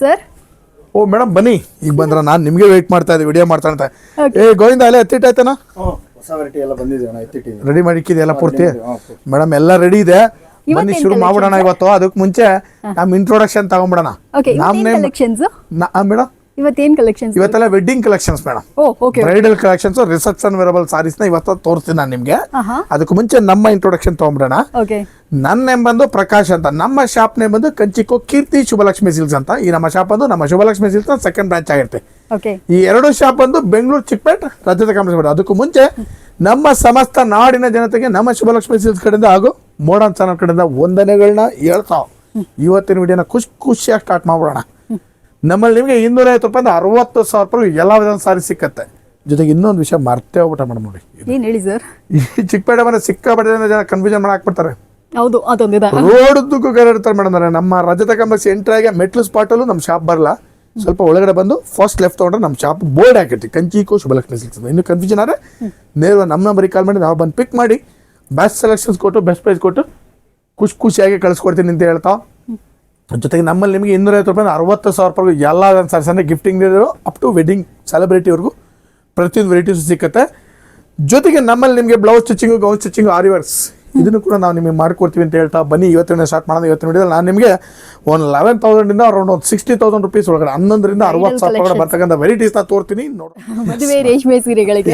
Sir? ಓ madam ಬನ್ನಿ. ಈಗ ಬಂದ್ರ ನಾನು ನಿಮಗೆ ವೇಟ್ ಮಾಡ್ತಾ ಇದ್ದೆ ವಿಡಿಯೋ ಮಾಡ್ತಾ ಅಂತ. ಏ ಗೋವಿಂದ ಅಲ್ಲೇ ಎತ್ತಿಟ್ಟಾಯ್ತನ ಹೊಸ ವೆರೈಟಿ ಎಲ್ಲ ಬಂದಿದೆ ಅಣ್ಣ ಎತ್ತಿಟ್ಟಿದ್ದೀನಿ ರೆಡಿ ಮಾಡಿ ಇಕ್ಕಿದೆ ಎಲ್ಲ ಪೂರ್ತಿ. ಮೇಡಮ್ ಎಲ್ಲ ರೆಡಿ ಇದೆ. ಬನ್ನಿ ಶುರು ಮಾಡ್ಬಿಡೋಣ ಇವತ್ತು. ಅದಕ್ಕೆ ಮುಂಚೆ ನಮ್ಮ ಇಂಟ್ರೊಡಕ್ಷನ್ ತಗೊಂಬಿಡೋಣ. ಓಕೆ ನಮ್ಮ ನೇಮ್ ಕಲೆಕ್ಷನ್ಸ್ ಮೇಡಮ್ ಇವತ್ತೇನ್ ಕಲೆಕ್ಷನ್ಸ್ ಇವತ್ತೆಲ್ಲ wedding collections madam oh okay bridal collections reception ವೇರಬಲ್ನ ಇವತ್ತು ತೋರಿಸ್ತೀನಿ ನಾನು ನಿಮಗೆ. ಅದಕ್ಕೆ ಮುಂಚೆ ನಮ್ಮ ಇಂಟ್ರೊಡಕ್ಷನ್ ತಗೊಂಬಿಡೋಣ ಓಕೆ ನನ್ನ ನೇಮ್ ಬಂದು ಪ್ರಕಾಶ್ ಅಂತ. ನಮ್ಮ ಶಾಪ್ ನೇಮ್ ಬಂದು ಕಂಚಿಕೋ ಕೀರ್ತಿ ಶುಭಲಕ್ಷ್ಮಿ ಸಿಲ್ಸ್ ಅಂತ. ಈ ನಮ್ಮ ಶಾಪ್ ಬಂದು ನಮ್ಮ ಶುಭಲಕ್ಷ್ಮಿ ಸಿಲ್ಸ್ ಸೆಕೆಂಡ್ ಬ್ರಾಂಚ್ ಆಗಿರುತ್ತೆ. ಓಕೆ ಈ ಎರಡು ಶಾಪ್ ಬಂದು ಬೆಂಗಳೂರು ಚಿಕ್ಕಪೇಟ್ ರಜತ ಕಾಂಪ್ಲೆಕ್ಸ್ ಅದಕ್ಕೂ ಮುಂಚೆ ನಮ್ಮ ಸಮಸ್ತ ನಾಡಿನ ಜನತೆಗೆ ನಮ್ಮ ಶುಭಲಕ್ಷ್ಮಿ ಸಿಲ್ಸ್ ಕಡೆಯಿಂದ ಹಾಗೂ ಮೋಡನ್ ಚಾನಲ್ ಕಡೆಯಿಂದ ವಂದನೆಗಳನ್ನ ಹೇಳ್ತಾವ್ ಇವತ್ತಿನ ವಿಡಿಯೋನ ಖುಷಿ ಖುಷಿಯಾಗಿ ಸ್ಟಾರ್ಟ್ ಮಾಡ್ಬಿಡೋಣ. ನಮ್ಮಲ್ಲಿ ನಿಮಗೆ ಇನ್ನೂರ ಐವತ್ತು ರೂಪಾಯಿಂದ ಅರವತ್ತು ಸಾವಿರ ರೂಪಾಯಿ ಎಲ್ಲ ವಿಧದ ಸಾರಿ ಸಿಕ್ಕತ್ತೆ. ಜೊತೆಗೆ ಇನ್ನೊಂದು ವಿಷಯ ಮರ್ತೇ ಹೋಗ್ಬಿಟ್ಟ ಮೇಡಮ್ ನೋಡಿ. ಏನು ಹೇಳಿ ಸರ್? ಈ ಚಿಕ್ಕಪೇಟೆ ಮನೆ ಸಿಕ್ಕಾಪಟ್ಟೆ ಜನ ಕನ್ಫ್ಯೂಷನ್ ಮಾಡಿ ಹಾಕ್ಬಿಡ್ತಾರೆ. ಹೌದು ಅದೊಂದಿದೆ. ರೋಡ್ದುಕ್ಕೂ ಇರ್ತಾರೆ ಮೇಡಮ್ ನಮ್ಮ ರಜತ ಕಾಂಪ್ಲೆಕ್ಸ್ ಆಗಿ ಮೆಟ್ಲು ಸ್ಪಾಟಲ್ಲೂ ನಮ್ಮ ಶಾಪ್ ಬರಲ್ಲ. ಸ್ವಲ್ಪ ಒಳಗಡೆ ಬಂದು ಫಸ್ಟ್ ಲೆಫ್ಟ್ ತೊಗೊಂಡ್ರೆ ನಮ್ಮ ಶಾಪ್ ಬೋರ್ಡ್ ಹಾಕಿರ್ತೀವಿ. ಕಂಚಿಕೋ ಶುಭಲಕ್ಷ್ಮಿ ಸಿಗ್ತದೆ. ಇನ್ನು ಕನ್ಫ್ಯೂಷನ್ ಆದರೆ ನೇರ ನಮ್ಮ ನಂಬರಿಗೆ ಕಾಲ್ ಮಾಡಿ ನಾವು ಬಂದು ಪಿಕ್ ಮಾಡಿ ಬೆಸ್ಟ್ ಸೆಲೆಕ್ಷನ್ಸ್ ಕೊಟ್ಟು ಬೆಸ್ಟ್ ಪ್ರೈಸ್ ಕೊಟ್ಟು ಖುಷಿ ಖುಷಿಯಾಗಿ ಕಳಿಸ್ಕೊಡ್ತೀನಿ ಅಂತ ಹೇಳ್ತಾ ಜೊತೆಗೆ ನಮ್ಮಲ್ಲಿ ನಿಮಗೆ ಇನ್ನೂರೈವತ್ತು ರೂಪಾಯಿ ಅರವತ್ತು ಸಾವಿರ ರೂಪಾಯಿ ಎಲ್ಲ ಸರ್ಸ್ ಅಂದರೆ ಗಿಫ್ಟಿಂಗ್ ಅಪ್ ಟು ವೆಡ್ಡಿಂಗ್ ಸೆಲೆಬ್ರಿಟಿವರೆಗೂ ಪ್ರತಿಯೊಂದು ವೆರೈಟೀಸ್ ಸಿಕ್ಕತ್ತೆ. ಜೊತೆಗೆ ನಮ್ಮಲ್ಲಿ ನಿಮಗೆ ಬ್ಲೌಸ್ ಸ್ಟಿಚಿಂಗು ಗೌನ್ ಸ್ಟಿಚಿಂಗು ಆರಿವರ್ಸ್ ಇದನ್ನು ಕೂಡ ನಾವು ನಿಮಗೆ ಮಾಡ್ಕೊಡ್ತೀವಿ ಅಂತ ಹೇಳ್ತಾ ಬನ್ನಿ. ಇವತ್ತಿನ ಸ್ಟಾರ್ಟ್ ಮಾಡೋದು ಇವತ್ತಿನ ವಿಡಿಯೋದಲ್ಲಿ ನಾನು ನಿಮಗೆ ಒಂದು ಲೆವೆನ್ ತೌಸಂಡಿಂದ ಅರೌಂಡ್ ಒಂದು ಸಿಕ್ಸ್ಟಿ ತೌಸಂಡ್ ರುಪೀಸ್ ಒಳಗಡೆ ಹನ್ನೊಂದರಿಂದ ಅರವತ್ತು ಸಾವಿರ ಒಳಗಡೆ ಬರ್ತಕ್ಕಂಥ ವೆರೈಟೀಸ್ನ ತೋರ್ತೀನಿ. ನೋಡಿ ರೇಷ್ಮೆ ಸೀರೆಗಳಿಗೆ.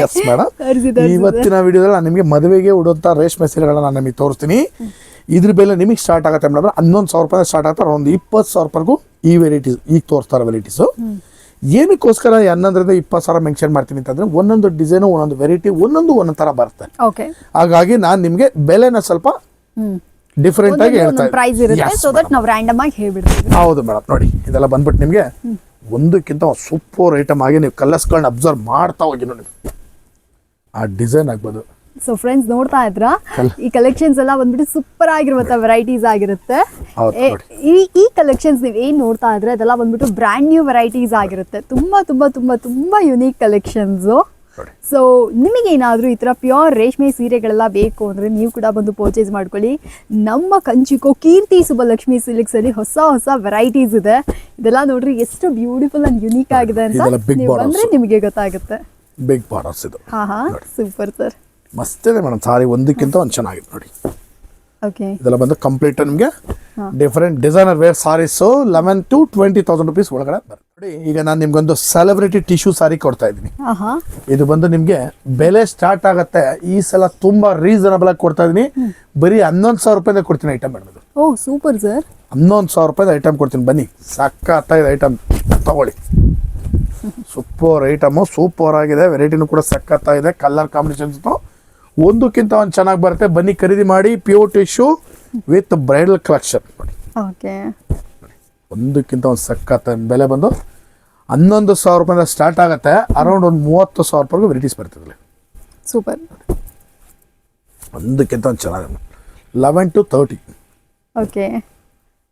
ಇವತ್ತಿನ ವಿಡಿಯೋದಲ್ಲಿ ನಾನು ನಿಮಗೆ ಮದುವೆಗೆ ಉಡುವಂಥ ರೇಷ್ಮೆ ಸೀರೆಗಳನ್ನ ನಾನು ನಿಮಗೆ ತೋರಿಸ್ತೀನಿ. ಇದ್ರ ಬೆಲೆ ನಿಮಗೆ ಸ್ಟಾರ್ಟ್ ಆಗುತ್ತೆ ಮೇಡಮ್. ಹನ್ನೊಂದು ಸಾವಿರ ರೂಪಾಯಿ ಸ್ಟಾರ್ಟ್ ಆಗುತ್ತೆ ಒಂದು ಇಪ್ಪತ್ತು ಸಾವಿರ ರೂಪಾಯಿಗೂ ಈ ವೆರೈಟೀಸ್ ಈಗ ತೋರಿಸ್ತಾರೆ ವೆರೈಟೀಸು ಏನಕ್ಕೋಸ್ಕರ ಹನ್ನೊಂದರಿಂದ ಇಪ್ಪತ್ತು ಸಾವಿರ ಮೆನ್ಷನ್ ಮಾಡ್ತೀನಿ ಅಂತಂದ್ರೆ ಒಂದೊಂದು ಡಿಸೈನು ಒಂದೊಂದು ವೆರೈಟಿ ಒಂದೊಂದು ಒಂದೊಂದು ಥರ ಬರುತ್ತೆ. ಓಕೆ ಹಾಗಾಗಿ ನಾನು ನಿಮಗೆ ಬೆಲೆನ ಸ್ವಲ್ಪ ಡಿಫ್ರೆಂಟ್ ಆಗಿ ಹೇಳ್ತಾ ಪ್ರೈಸ್ ಇರುತ್ತೆ Yes, ಸೊ ದಟ್ ನಾವು ರ್ಯಾಂಡಮ್ ಆಗಿ ಹೇಳ್ಬಿಡ್ತೀವಿ. ಹೌದು ಮೇಡಮ್ ನೋಡಿ ಇದೆಲ್ಲ ಬಂದ್ಬಿಟ್ಟು ನಿಮಗೆ ಒಂದಕ್ಕಿಂತ ಸೂಪರ್ ಐಟಮ್ ಆಗಿ ನೀವು ಕಲರ್ಸ್ಗಳನ್ನ ಅಬ್ಸರ್ವ್ ಮಾಡ್ತಾ ಹೋಗಿ ನೋಡಿ. ಆ ಡಿಸೈನ್ ಆಗ್ಬೋದು. ಸೊ ಫ್ರೆಂಡ್ಸ್ ನೋಡ್ತಾ ಇದ್ರ? ಈ ಕಲೆಕ್ಷನ್ಸ್ ಎಲ್ಲ ಬಂದ್ಬಿಟ್ಟು ಸೂಪರ್ ಆಗಿರುವಂತ ವೆರೈಟೀಸ್ ಆಗಿರುತ್ತೆ. ಈ ಈ ಕಲೆಕ್ಷನ್ಸ್ ನೀವು ಏನ್ ನೋಡ್ತಾ ಇದ್ರೆ ಅದೆಲ್ಲ ಬಂದ್ಬಿಟ್ಟು ಬ್ರ್ಯಾಂಡ್ ನ್ಯೂ ವೆರೈಟೀಸ್ ಆಗಿರುತ್ತೆ. ತುಂಬಾ ತುಂಬಾ ತುಂಬಾ ತುಂಬಾ ಯುನೀಕ್ ಕಲೆಕ್ಷನ್ಸ್ ಸೊ ನಿಮಗೆ ನಿಮಗೇನಾದರೂ ಈ ಥರ ಪ್ಯೂರ್ ರೇಷ್ಮೆ ಸೀರೆಗಳೆಲ್ಲ ಬೇಕು ಅಂದರೆ ನೀವು ಕೂಡ ಬಂದು ಪರ್ಚೇಸ್ ಮಾಡ್ಕೊಳ್ಳಿ. ನಮ್ಮ ಕಂಚಿಕೋ ಕೀರ್ತಿ ಸುಬ್ಬಲಕ್ಷ್ಮಿ ಸಿಲ್ಕ್ಸಲ್ಲಿ ಹೊಸ ಹೊಸ ವೆರೈಟೀಸ್ ಇದೆ. ಇದೆಲ್ಲ ನೋಡ್ರಿ ಎಷ್ಟು ಬ್ಯೂಟಿಫುಲ್ ಅಂಡ್ ಯುನೀಕ್ ಆಗಿದೆ ಅಂತ ನೀವು. ಬಂದ್ರೆ ನಿಮಗೆ ಗೊತ್ತಾಗುತ್ತೆ. ಬಿಗ್ ಬಾರ್ಡರ್ಸ್ ಇದು. ಹಾ ಹಾ ಸೂಪರ್ ಸರ್ ಮಸ್ತ್ ಇದೆ ಮೇಡಮ್. ಸಾರಿ ಒಂದಕ್ಕಿಂತ ಒಂದು ಚೆನ್ನಾಗಿದೆ ನೋಡಿ. ಓಕೆ ಇದೆಲ್ಲ ಬಂದು ಕಂಪ್ಲೀಟ್ ನಿಮಗೆ different designer wear sarees eleven to twenty thousand rupees ಒಳಗಡೆ ಬರುತ್ತೆ. ನೋಡಿ ಈಗ ನಾನು ನಿಮ್ಗೊಂದು ಸೆಲೆಬ್ರಿಟಿ ಟಿಶ್ಯೂ ಸಾರಿ ಕೊಡ್ತಾ ಇದ್ದೀನಿ. ಇದು ಬಂದು ನಿಮಗೆ ಬೆಲೆ ಸ್ಟಾರ್ಟ್ ಆಗುತ್ತೆ. ಈ ಸಲ ತುಂಬಾ ರೀಸನಬಲ್ ಆಗಿ ಕೊಡ್ತಾ ಇದ್ದೀನಿ. ಬರೀ ಹನ್ನೊಂದು ಸಾವಿರ ರೂಪಾಯಿಂದ ಕೊಡ್ತೀನಿ ಐಟಮ್ ಮೇಡಮ್ ಇದು. ಓ ಸೂಪರ್ ಸರ್ ಹನ್ನೊಂದು ಸಾವಿರ ರೂಪಾಯಿದ ಐಟಮ್ ಕೊಡ್ತೀನಿ. ಬನ್ನಿ ಸಕ್ಕತ್ತಾಗಿದೆ ಐಟಮ್ ತಗೊಳ್ಳಿ. ಸೂಪರ್ ಐಟಮು ಸೂಪರ್ ಆಗಿದೆ. ವೆರೈಟಿನೂ ಕೂಡ ಸಕ್ಕತ್ತಾಗಿದೆ ಕಲರ್ ಕಾಂಬಿನೇಷನ್ಸ್ ಒಂದಕ್ಕಿಂತ ಒಂದು ಚೆನ್ನಾಗಿ ಬರುತ್ತೆ. ಬನ್ನಿ ಖರೀದಿ ಮಾಡಿ pure tissue with bridal collection okay. ಒಂದಕ್ಕಿಂತ ಒಂದು ಸಖತ್ ಬೆಲೆ ಬಂದು ಹನ್ನೊಂದು ಸಾವಿರ ರೂಪಾಯಿಂದ ಸ್ಟಾರ್ಟ್ ಆಗುತ್ತೆ. ಅರೌಂಡ್ ಒಂದು ಮೂವತ್ತು ಸಾವಿರ ರೂಪಾಯಿಗೂ ವೆರೈಟೀಸ್ ಬರ್ತದೆ ಸೂಪರ್. ಒಂದಕ್ಕಿಂತ ಒಂದು ಚೆನ್ನಾಗಿ eleven to thirty okay.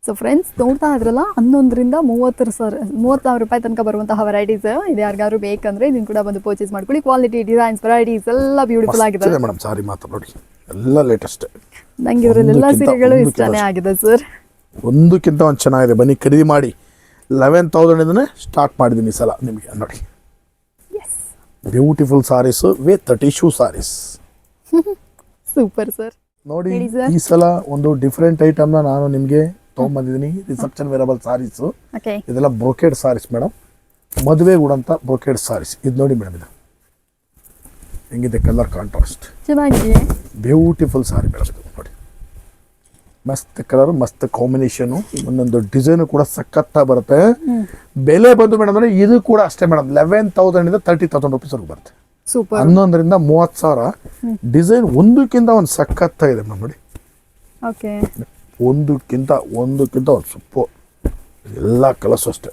So friends ನೋಡ್ತಾ ಇದ್ರಲ್ಲ ಹನ್ನೊಂದರಿಂದ ಮೂವತ್ತರ ಸಾವಿರ ಮೂವತ್ತು ಸಾವಿರ ರೂಪಾಯಿ ತನಕ ಬರುವಂತಹ ವೆರೈಟೀಸ್ ಇದು ಯಾರಿಗಾದ್ರು ಬೇಕಂದ್ರೆ ಇದನ್ನು ಕೂಡ ಬಂದು ಪರ್ಚೇಸ್ ಮಾಡ್ಕೊಳ್ಳಿ. ಕ್ವಾಲಿಟಿ ಡಿಸೈನ್ಸ್ ವೆರೈಟೀಸ್ ಎಲ್ಲ ಬ್ಯೂಟಿಫುಲ್ ಆಗಿದೆ. ಮೇಡಮ್ ಸಾರಿ ಮಾತಾಡಿ ಎಲ್ಲ ಲೇಟೆಸ್ಟ್ ನಂಗೆ ಇದರಲ್ಲಿ ಎಲ್ಲ ಸೀರೆಗಳು ಇಷ್ಟನೇ ಆಗಿದೆ ಸರ್ ಒಂದಕ್ಕಿಂತ ಒಂದು ಚೆನ್ನಾಗಿದೆ. ಬನ್ನಿ ಖರೀದಿ ಮಾಡಿ. ಲೆವೆನ್ ತೌಸಂಡ್ ಇದನ್ನೇ ಸ್ಟಾರ್ಟ್ ಮಾಡಿದ್ದೀನಿ ಈ ಸಲ ನಿಮಗೆ ನೋಡಿ. Beautiful sarees with tissue sarees super sir ನೋಡಿ ಈ ಸಲ ಒಂದು ಡಿಫ್ರೆಂಟ್ ಐಟಮ್ನ ನಾನು ನಿಮಗೆ ತೊಗೊಂಬಂದಿದ್ದೀನಿ ರಿಸೆಪ್ಷನ್ ವೇರಬಲ್ ಸಾರೀಸು. ಇದೆಲ್ಲ ಬ್ರೋಕೆಡ್ ಸಾರೀಸ್ ಮೇಡಮ್. ಮದುವೆ ಉಡಂತ ಬ್ರೋಕೆಡ್ ಸಾರೀಸ್. ಇದು ನೋಡಿ ಮೇಡಮ್ ಇದು. ಹೆಂಗಿದೆ ಕಲರ್ ಕಾಂಟ್ರಾಸ್ಟ್ ಚೆನ್ನಾಗಿದೆ. ಬ್ಯೂಟಿಫುಲ್ ಸಾರಿ ಮೇಡಮ್ ಇದು. ನೋಡಿ. ಮಸ್ತ್ ಕಲರ್ ಮಸ್ತ್ ಕಾಂಬಿನೇಷನು ಒಂದೊಂದು ಡಿಸೈನು ಕೂಡ ಸಖತ್ತಾಗಿ ಬರುತ್ತೆ. ಬೆಲೆ ಬಂದು ಮೇಡಮ್ ಅಂದರೆ ಇದು ಕೂಡ ಅಷ್ಟೇ ಮೇಡಮ್. ಲೆವೆನ್ ತೌಸಂಡಿಂದ ತರ್ಟಿ ತೌಸಂಡ್ ರುಪೀಸ್ವರೆಗೂ ಬರುತ್ತೆ. ಸೂಪರ್ ಹನ್ನೊಂದರಿಂದ ಮೂವತ್ತು ಸಾವಿರ. ಡಿಸೈನ್ ಒಂದಕ್ಕಿಂತ ಒಂದು ಸಖತ್ತಾಗಿದೆ ಮೇಡಮ್ ನೋಡಿ. ಓಕೆ ಒಂದಕ್ಕಿಂತ ಒಂದಕ್ಕಿಂತ ಒಂದು ಸೊಪ್ಪು. ಎಲ್ಲ ಕಲಸು ಅಷ್ಟೆ.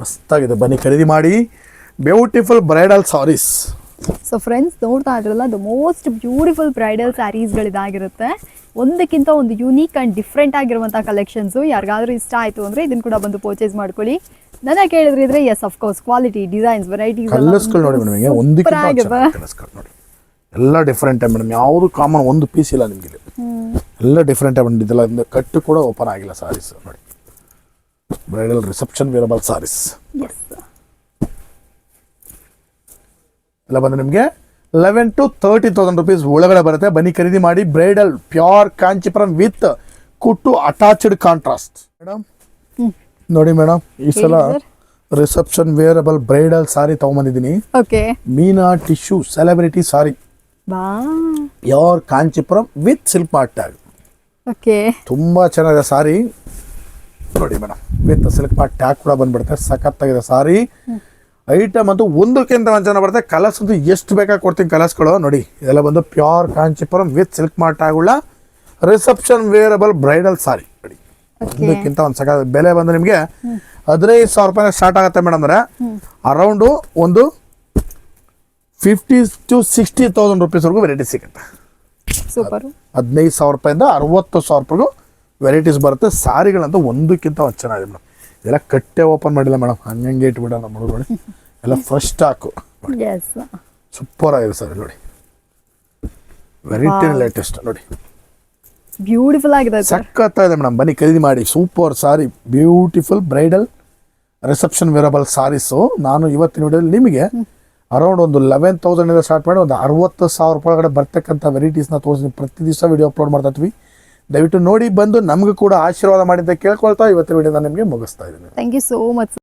ಮಸ್ತಾಗಿದೆ. ಬನ್ನಿ ಖರೀದಿ ಮಾಡಿ. Beautiful bridal sarees so friends ನೋಡ್ತಾ ಇದ್ರಲ್ಲ ದ ಮೋಸ್ಟ್ ಬ್ಯೂಟಿಫುಲ್ ಬ್ರೈಡಲ್ ಸ್ಯಾರೀಸ್ಗಳಿದಾಗಿರುತ್ತೆ ಒಂದಕ್ಕಿಂತ ಒಂದು ಯೂನಿಕ್ ಆ್ಯಂಡ್ ಡಿಫ್ರೆಂಟ್ ಆಗಿರುವಂಥ ಕಲೆಕ್ಷನ್ಸು ಯಾರಿಗಾದ್ರೂ ಇಷ್ಟ ಆಯಿತು ಅಂದರೆ ಇದನ್ನು ಕೂಡ ಬಂದು ಪರ್ಚೇಸ್ ಮಾಡ್ಕೊಳ್ಳಿ. ನನಗೆ ಕೇಳಿದ್ರೆ ಇದ್ರೆ yes course quality designs varieties ಕಲರ್ಸ್ಗಳು ನೋಡಿ ಮೇಡಮ್ ನೋಡಿ. ಎಲ್ಲ ಡಿಫ್ರೆಂಟ್ ಮೇಡಮ್ ಯಾವುದು ಕಾಮನ್ ಒಂದು ಪೀಸ್ ಇಲ್ಲ ನಿಮಗೆ ಇಲ್ಲಿ. ಎಲ್ಲ ಡಿಫ್ರೆಂಟ್ ಆಗಿ ಇದೆಲ್ಲ ಇಂದ ಕಟ್ಟು ಕೂಡ ಓಪನ್ ಆಗಿಲ್ಲ ಸಾರೀಸ್ ನೋಡಿ. ಬ್ರೈಡಲ್ ರಿಸೆಪ್ಷನ್ ವೇರಬಲ್ ಸಾರೀಸ್ ನೋಡಿ ಎಲ್ಲ ಬಂದು ನಿಮಗೆ eleven to thirty thousand rupees ಒಳಗಡೆ ಬರುತ್ತೆ. ಬನ್ನಿ ಖರೀದಿ ಮಾಡಿ. ಬ್ರೈಡಲ್ ಪ್ಯೂರ್ ಕಾಂಚಿಪುರಂ ವಿತ್ ಕುಟ್ಟು ಅಟ್ಯಾಚ್ಡ್ ಕಾಂಟ್ರಾಸ್ಟ್ ಮೇಡಮ್ ನೋಡಿ ಮೇಡಮ್ ಈ ಸಲ reception wearable bridal sari ತಗೊಂಬಂದಿದ್ದೀನಿ. Okay Meena tissue celebrity sari pure Kanchipuram with silk mart tag okay ತುಂಬ ಚೆನ್ನಾಗಿದೆ ಸಾರಿ. ನೋಡಿ madam with silk pot tag ಕೂಡ ಬಂದ್ಬಿಡುತ್ತೆ ಸಖತ್ತಾಗಿದೆ ಸಾರಿ. ಐಟಮ್ ಅಂತೂ ಒಂದಕ್ಕಿಂತ ಒಂದು ಜನ ಬರುತ್ತೆ ಕಲರ್ಸ್ ಅಂತೂ ಎಷ್ಟು ಬೇಕಾಗಿ ಕೊಡ್ತೀನಿ ಕಲರ್ಸ್ಗಳು ನೋಡಿ ಇದೆಲ್ಲ ಬಂದು pure Kanchipuram with silk mart ಆಗುಳ್ಳ reception wearable bridal ಸಾರಿ. ನೋಡಿ ಒಂದಕ್ಕಿಂತ ಒಂದು ಸಕ ಬೆಲೆ ಬಂದು ನಿಮಗೆ ಹದಿನೈದು ಸಾವಿರ ರೂಪಾಯಿ ಸ್ಟಾರ್ಟ್ ಆಗುತ್ತೆ ಮೇಡಮ್ ಅಂದರೆ ಅರೌಂಡು ಒಂದು ಫಿಫ್ಟಿ ಟು ಸಿಕ್ಸ್ಟಿ ತೌಸಂಡ್ ರುಪೀಸ್ವರೆಗೂ ವೆರೈಟಿ ಸಿಗುತ್ತೆ. ಸೂಪರ್ ಹದಿನೈದು ಸಾವಿರ ರೂಪಾಯಿಂದ ಅರವತ್ತು ಸಾವಿರ ರೂಪಾಯಿಗೂ ವೆರೈಟೀಸ್ ಬರುತ್ತೆ. ಸಾರಿಗಳಂತೂ ಒಂದಕ್ಕಿಂತ ಒಂದು ಚೆನ್ನಾಗಿದೆ ಮೇಡಮ್. ಇದೆಲ್ಲ ಕಟ್ಟೆ ಓಪನ್ ಮಾಡಿಲ್ಲ ಮೇಡಮ್. ಹಂಗಂಗೆ ಇಟ್ಬಿಡ ನಮ್ಮ ಹುಡುಗರು ಎಲ್ಲ ಫ್ರೆಶ್ ಸ್ಟಾಕು ಸೂಪರ್ ಆಗಿದೆ ಸರ್ ನೋಡಿ. ವೆರೈಟಿ ಲೇಟೆಸ್ಟ್ ನೋಡಿ. ಬ್ಯೂಟಿಫುಲ್ ಆಗಿದೆ ಸಖತ್ತಾಗಿದೆ ಮೇಡಮ್. ಬನ್ನಿ ಖರೀದಿ ಮಾಡಿ. Super sari. Beautiful bridal reception wearable sarees ನಾನು ಇವತ್ತಿನ ವಿಡಿಯೋದಲ್ಲಿ ನಿಮಗೆ ಅರೌಂಡ್ ಒಂದು ಲೆವೆನ್ ತೌಸಂಡಿಂದ ಸ್ಟಾರ್ಟ್ ಮಾಡಿ ಒಂದು ಅರವತ್ತು ಸಾವಿರ ರೂಪಾಯಿ ಒಳಗಡೆ ಬರ್ತಕ್ಕಂಥ ವೆರೈಟೀಸ್ನ ತೋರಿಸಿ ಪ್ರತಿ ದಿವಸ ವಿಡಿಯೋ ಅಪ್ಲೋಡ್ ಮಾಡ್ತಾ ಇದ್ವಿ. ದಯವಿಟ್ಟು ನೋಡಿ ಬಂದು ನಮಗೂ ಕೂಡ ಆಶೀರ್ವಾದ ಮಾಡಿ ಕೇಳ್ಕೊಳ್ತಾ ಇವತ್ತಿನ ವಿಡಿಯೋನ ನಿಮಗೆ ಮುಗಿಸ್ತಾ ಇದ್ದೀನಿ. Thank you so much